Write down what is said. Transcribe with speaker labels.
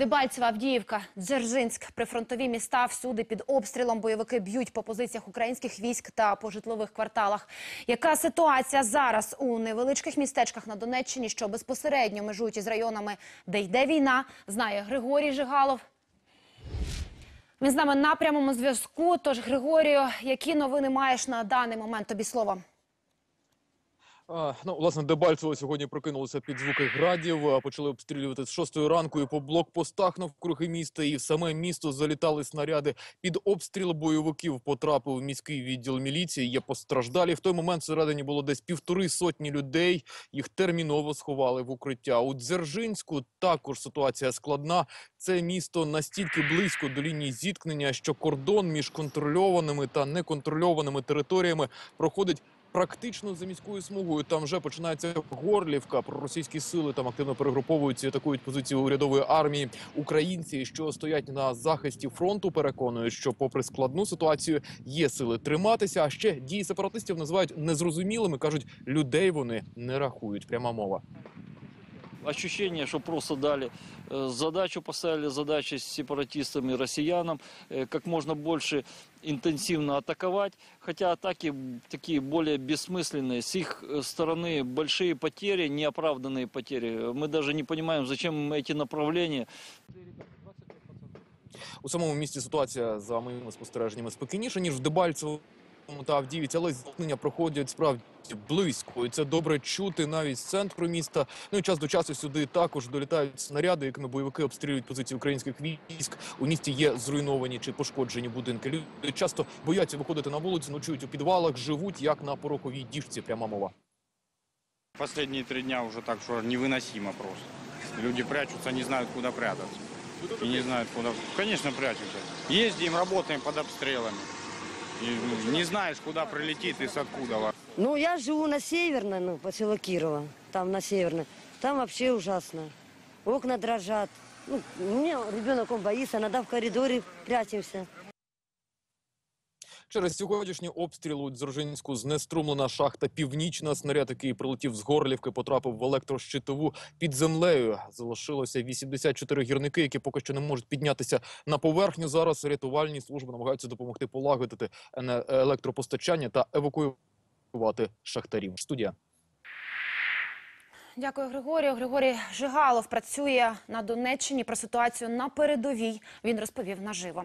Speaker 1: Дебальцева, Авдіївка, Дзержинськ, прифронтові міста всюди під обстрілом бойовики б'ють по позиціях українських військ та по житлових кварталах. Яка ситуація зараз у невеличких містечках на Донеччині, що безпосередньо межують із районами, де йде війна, знає Григорій Жигалов. Він з нами на прямому зв'язку. Тож, Григорію, які новини маєш на даний момент? Тобі слово.
Speaker 2: Ну, власне, Дебальцево сьогодні прокинулося під звуки градів, почали обстрілювати з шостої ранку і по блокпостах навкруги міста, і в саме місто залітали снаряди. Під обстріл бойовиків потрапив міський відділ міліції. Є постраждалі. В той момент всередині було десь півтори сотні людей. Їх терміново сховали в укриття. У Дзержинську також ситуація складна. Це місто настільки близько до лінії зіткнення, що кордон між контрольованими та неконтрольованими територіями проходить практично за міською смугою. Там вже починається Горлівка. Проросійські сили там активно перегруповуються, і атакують позиції урядової армії. Українці, що стоять на захисті фронту, переконують, що, попри складну ситуацію, є сили триматися. А ще дії сепаратистів називають незрозумілими. кажуть, людей вони не рахують. Пряма мова
Speaker 3: ощущение, что просто дали э, задачу, поставили задачи с сепаратистами, россиянам, э, как можно больше интенсивно атаковать, хотя атаки такие более бессмысленные, с их э, стороны большие потери, неоправданные потери. Мы даже не понимаем, зачем им эти направления.
Speaker 2: У самому місті ситуація за моїми спостереженнями спокійніша ніж в Дебальцевому та Авдіївці, але зіткнення проходять справді близько. І це добре чути навіть з центру міста. Ну і час до часу сюди також долітають снаряди, якими бойовики обстрілюють позиції українських військ. У місті є зруйновані чи пошкоджені будинки. Люди часто бояться виходити на вулицю, ночують у підвалах, живуть як на пороховій діжці. Пряма мова.
Speaker 4: Последние три дня уже так, что невыносимо просто. Люди прячутся, не знают, куда прятаться. И не знают, куда... Конечно, прячемся. Ездим, работаем под обстрелами. Не знаешь, куда прилетит и с откуда.
Speaker 5: Ну, я живу на Северной, ну, поселок Кирова, там на Северной. Там вообще ужасно. Окна дрожат. Ну, меня ребенок, он боится, иногда в коридоре прячемся.
Speaker 2: Через сьогоднішній обстріл у Дзержинську знеструмлена шахта Північна. Снаряд, який прилетів з Горлівки, потрапив в електрощитову під землею. Залишилося 84 гірники, які поки що не можуть піднятися на поверхню. Зараз рятувальні служби намагаються допомогти полагодити електропостачання та евакуювати шахтарів. Студія.
Speaker 1: Дякую, Григорію. Григорій Жигалов працює на Донеччині про ситуацію на передовій. Він розповів наживо.